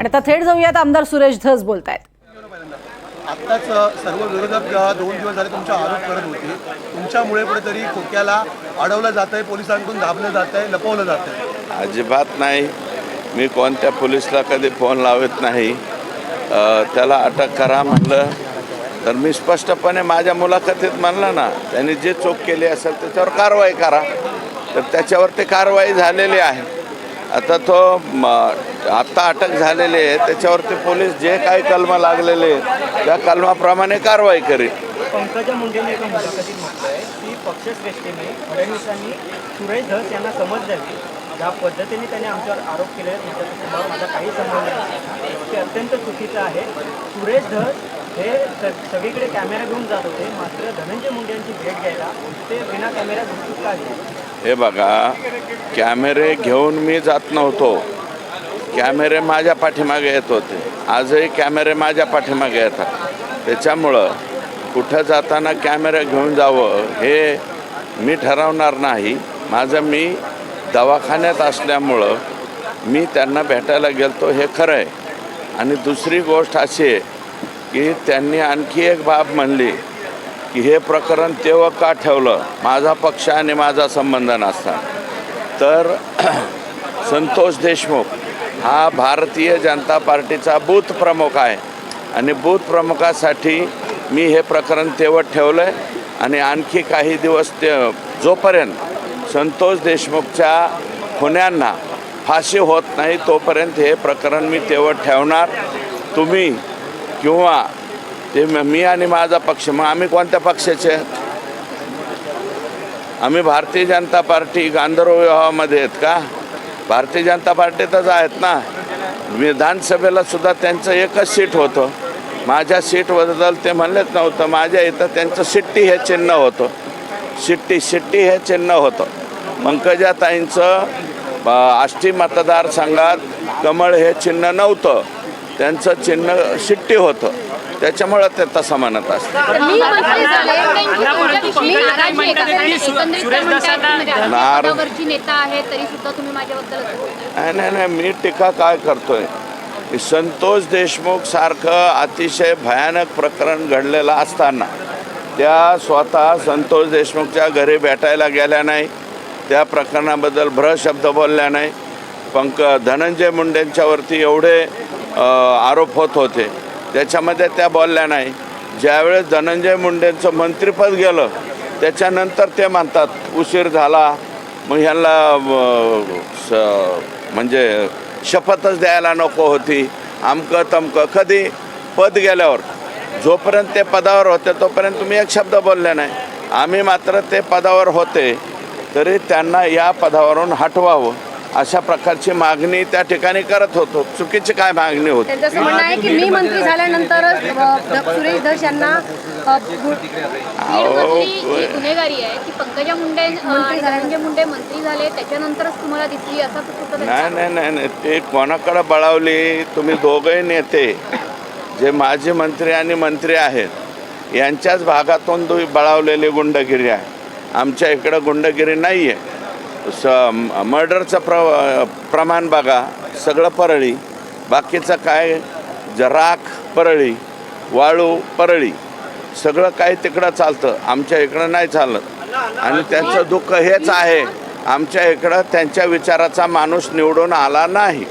आणि आता थेट जाऊयात आमदार सुरेश धस बोलतायत. आत्ताच सर्व विरोधक दोन दिवस झाले तुमचा आरोप करत होते. तुमच्यामुळे कुठेतरी खोक्याला अडवलं जात आहे पोलिसांकडून दाबलं जात आहे लपवलं जात आहे अजिबात नाही. मी कोणत्या पोलिसला कधी फोन लावत नाही. त्याला अटक करा म्हणलं. तर मी स्पष्टपणे माझ्या मुलाखतीत म्हणलं ना त्यांनी जे चूक केली असेल त्याच्यावर कारवाई करा. तर त्याच्यावर ते कारवाई झालेली आहे. आता तो आत्ता अटक झालेली आहे त्याच्यावरती पोलीस जे काही कलमा लागलेले आहेत, त्या कलमाप्रमाणे कारवाई करेल. पंकजा मुंडेने एका मुलाखतीत म्हटलंय की पक्षश्रेष्ठीने फडणवीसांनी सुरेश धस यांना समज द्यावी. ज्या पद्धतीने त्याने आमच्यावर आरोप केले आहेत त्याच्यासमोर माझा काही संबंध नाही. ते अत्यंत चुकीचं आहे. सुरेश धस हे सगळीकडे कॅमेरा घेऊन जात होते. मात्र धनंजय मुंडे यांची भेट घ्यायला ते बिना कॅमेरा घेऊन का हे बघा कॅमेरे घेऊन मी जात नव्हतो. कॅमेरे माझ्या पाठीमागे येत होते. आजही कॅमेरे माझ्या पाठीमागे येतात. त्याच्यामुळं कुठं जाताना कॅमेरा घेऊन जावं हे मी ठरवणार नाही. माझं मी दवाखान्यात असल्यामुळं मी त्यांना भेटायला गेलतो हे खरं आहे आणि दुसरी गोष्ट अशी आहे की त्यांनी आणखी एक बाब म्हणली की हे प्रकरण तेव्हा का ठेवलं? माझा पक्ष आणि माझा संबंध नसता. तर संतोष देशमुख हा भारतीय जनता पार्टीचा बूथ प्रमुख आहे. आणि बूथ प्रमुखासाठी मी हे प्रकरण तेव्हा ठेवलं आहे आणि आणखी काही दिवस ते जोपर्यंत संतोष देशमुखच्या खुन्यांना फाशी होत नाही तोपर्यंत हे प्रकरण मी तेव्हा ठेवणार. तुम्ही किंवा ते मी आणि माझा पक्ष मग आम्ही कोणत्या पक्षाचे? आहेत? आम्ही भारतीय जनता पार्टी गांधर्व विवाहामध्ये आहेत का? भारतीय जनता पार्टीतच आहेत ना. विधानसभेला सुद्धा त्यांचं एकच सीट होतं. माझ्या सीटबद्दल ते म्हणलेच नव्हतं. माझ्या इथं त्यांचं शिट्टी हे चिन्ह होतं. शिट्टी शिट्टी हे चिन्ह होतं. पंकजाताईंचं आष्टी मतदारसंघात कमळ हे चिन्ह नव्हतं. त्यांचं चिन्ह शिट्टी होतं त्याच्यामुळं ते तसं म्हणत असतं. नाही नाही नाही मी टीका काय करतोय की संतोष देशमुख सारखं अतिशय भयानक प्रकरण घडलेलं असताना त्या स्वतः संतोष देशमुखच्या घरी भेटायला गेल्या नाही त्या प्रकरणाबद्दल भ्रशब्द बोलल्या नाही पंक धनंजय मुंडेंच्यावरती एवढे आरोप होत होते. त्याच्यामध्ये त्या बोलल्या नाही. ज्यावेळेस धनंजय मुंडेंचं मंत्रिपद गेलं त्याच्यानंतर ते म्हणतात उशीर झाला मग ह्यांना स- म्हणजे शपथच द्यायला नको होती आमकं तमकं. कधी? पद गेल्यावर. जोपर्यंत ते पदावर होते तोपर्यंत तुम्ही एक शब्द बोलले नाही. आम्ही मात्र ते पदावर होते तरी त्यांना या पदावरून हटवावं. अशा प्रकारची मागणी त्या ठिकाणी करत होतो. चुकीची काय मागणी होती? त्यांचं म्हणणं आहे की मी मंत्री ध- सुरेश धस यांना अ, गु- बीडमधली जी गुन्हेगारी आहे ती पंकजा मुंडे आणि धनंजय मुंडे मंत्री झाले त्याच्यानंतरच तुम्हाला दिसली असा तो सुद्धा त्यांचा नाही नाही नाही नाही. ते कोणाकडे बळावली? तुम्ही दोघंही नेते जे माजी मंत्री आणि मंत्री आहेत यांच्याच भागातून तुम्ही बळावलेली गुंडगिरी आहे. आमच्या इकडं गुंडगिरी नाही आहे स मर्डरचं प्र प्रमाण बघा सगळं परळी. बाकीचं काय जराख परळी वाळू परळी सगळं काही तिकडं चालतं. आमच्या इकडं नाही चालत. आणि त्यांचं दुःख हेच आहे. आमच्या इकडं त्यांच्या विचाराचा माणूस निवडून आला नाही.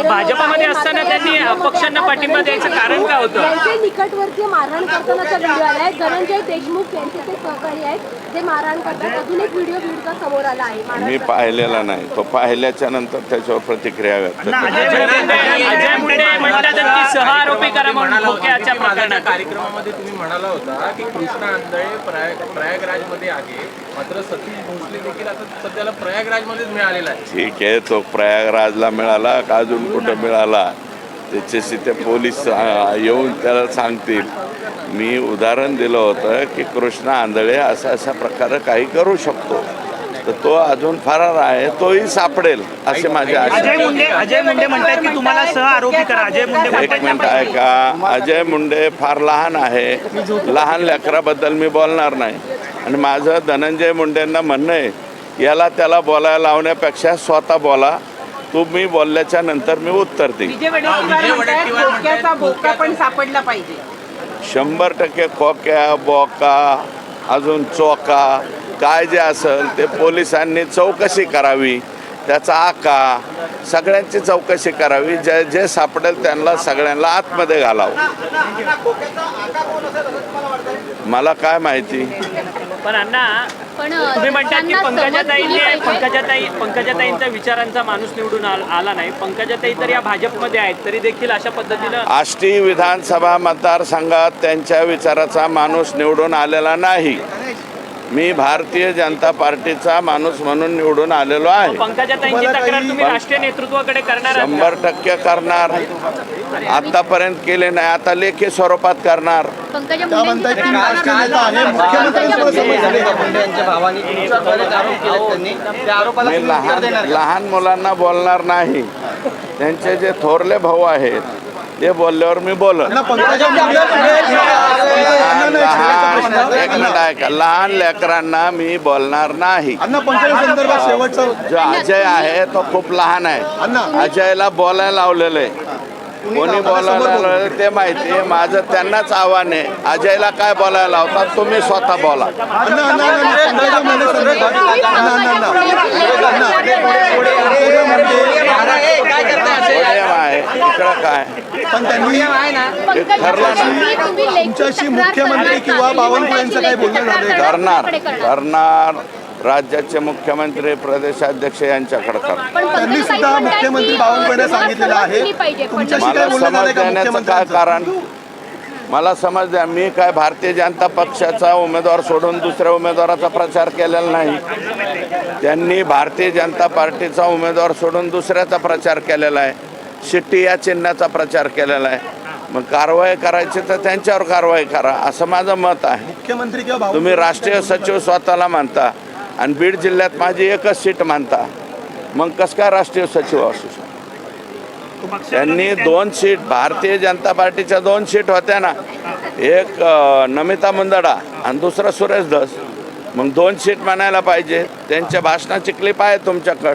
भाजपामध्ये आहे. असताना त्यांनी अपक्षांना पाठिंबा द्यायचं कारण काय होतं? यांचे निकटवर्तीय मारहाण करतानाचा व्हिडिओ आलाय धनंजय देशमुख यांचे ते सहकारी आहेत जे मारहाण करतात. अजून एक व्हिडिओ बीडचा समोर आला आहे. मी पाहिलेला नाही. तो पाहिल्याच्या नंतर त्याच्यावर प्रतिक्रिया व्यक्त. अजय मुंडे म्हणतात की सह आरोपी करा म्हणून खोक्याच्या प्रकरणात. कार्यक्रमामध्ये तुम्ही म्हणाला होता की कृष्णा आंधळे प्रयाग प्रयागराजमध्ये आहे. मात्र सतीश भोसले देखील आता सध्याला प्रयागराजमध्येच मिळालेला आहे. ठीक आहे तो प्रयागराजला मिळाला का अजून कुठं मिळाला? त्याच्याशी ते पोलीस येऊन त्याला सांगतील. मी उदाहरण दिलं होतं की कृष्णा आंधळे असा अशा प्रकारे काही करू शकतो. तर तो अजून फरार आहे तोही सापडेल असे माझे अजय मुंडे अजय मुंडे म्हणतात की तुम्हाला सह आरोपी करा. अजय मुंडे एक मिनिट ऐका अजय मुंडे फार लहान आहे. लहान लेकराबद्दल मी बोलणार नाही. आणि माझं धनंजय मुंडेंना म्हणणं आहे याला त्याला बोलायला लावण्यापेक्षा स्वतः बोला. तुम्ही बोलल्याच्या नंतर मी उत्तर देईन. शंभर टक्के खोक्या बोका अजून चोका काय जे असेल ते पोलिसांनी चौकशी करावी त्याचा आका सगळ्यांची चौकशी करावी जे जे सापडेल त्यांना सगळ्यांना आतमध्ये घालावं. मला काय माहिती? पण अण्णा पण तुम्ही म्हणतात की पंकजाताईंनी. पंकजाताई पंकजाताईंच्या विचारांचा माणूस निवडून आल- आला नाही. पंकजाताई तर या भाजपमध्ये आहेत तरी देखील अशा पद्धतीनं आष्टी विधानसभा मतदारसंघात त्यांच्या विचाराचा माणूस निवडून आलेला नाही. मी भारतीय जनता पार्टीचा माणूस म्हणून निवडून आलेलो आहे. पंकजाताईंची तक्रार तुम्ही राष्ट्रीय नेतृत्वाकडे करणार आहात शंभर टक्के करणार. आतापर्यंत केले नाही आता लेखी स्वरूपात करणार. पंकजा मी लहान? लहान मुलांना बोलणार नाही. त्यांचे जे थोरले भाऊ आहेत ते बोलल्यावर मी प्रश्न. एक मिनिट ऐका लहान लेकरांना मी बोलणार नाही जो अजय आहे तो खूप लहान आहे अजयला बोलायला लावलेलं आहे कोणी बोलायला ते माहिती आहे माझं त्यांनाच आव्हान आहे अजयला काय बोलायला लावतात तुम्ही स्वतः बोला अण्णा प्रेम आहे. इकडं काय? पण त्यांनी ठरलं ना. मुंडे, तुम्ही लेखी तुमच्याशी मुख्यमंत्री किंवा का? बावनकुळेंचं काही बोलणं झालंय? करणार. करणार राज्याचे मुख्यमंत्री प्रदेशाध्यक्ष यांच्याकडे करणार. पण त्यांनी सुद्धा मुख्यमंत्री बावनकुळे सांगितलेलं आहे. दिली पाहिजे. पण तुमच्याशी मला काय बोलणं समज का देण्याचं काय मुख्यमंत्र्यांचं? कारण? मला समज द्या मी काय भारतीय जनता पक्षाचा उमेदवार सोडून दुसऱ्या उमेदवाराचा प्रचार केलेला नाही. त्यांनी भारतीय जनता पार्टीचा उमेदवार सोडून दुसऱ्याचा प्रचार केलेला आहे. शिट्टी या चिन्हाचा प्रचार केलेला आहे. मग कारवाई करायची तर त्यांच्यावर कारवाई करा असं माझं मत आहे. मुख्यमंत्री किंवा तुम्ही राष्ट्रीय सचिव स्वतःला मानता आणि बीड जिल्ह्यात माझी एकच सीट मानता. मग कसं काय राष्ट्रीय सचिव असू शकतो? त्यांनी दोन सीट भारतीय जनता पार्टीच्या दोन सीट होत्या ना. एक नमिता मुंदडा आणि दुसरं सुरेश धस. मग दोन सीट म्हणायला पाहिजे. त्यांच्या भाषणाची क्लिप आहे तुमच्याकडं.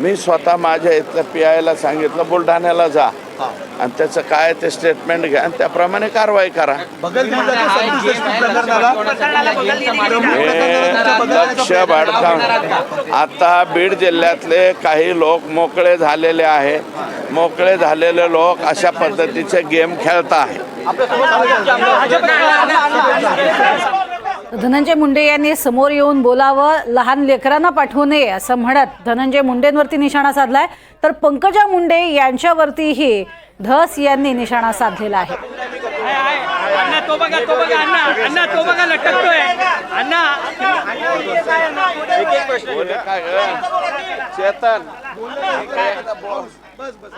मी स्वतः माझ्या इथल्या पी आयला सांगितलं बुलढाण्याला जा. आणि त्याचं काय ते स्टेटमेंट घ्या आणि त्याप्रमाणे कारवाई करा. हे लक्ष भाडकाव आता बीड जिल्ह्यातले काही लोक मोकळे झालेले आहेत मोकळे झालेले लोक अशा पद्धतीचे गेम खेळत आहेत धनंजय मुंडे यांनी समोर येऊन बोलावं लहान लेकरांना पाठवू नये असं म्हणत धनंजय मुंडेंवरती निशाणा साधलाय. तर पंकजा मुंडे यांच्यावरतीही धस यांनी निशाणा साधलेला आहे. आहे, आहे. अण्णा तो बघा तो बघा अण्णा अण्णा तो बघा लटकतोय. अण्णा. काय चेतन. बस बस.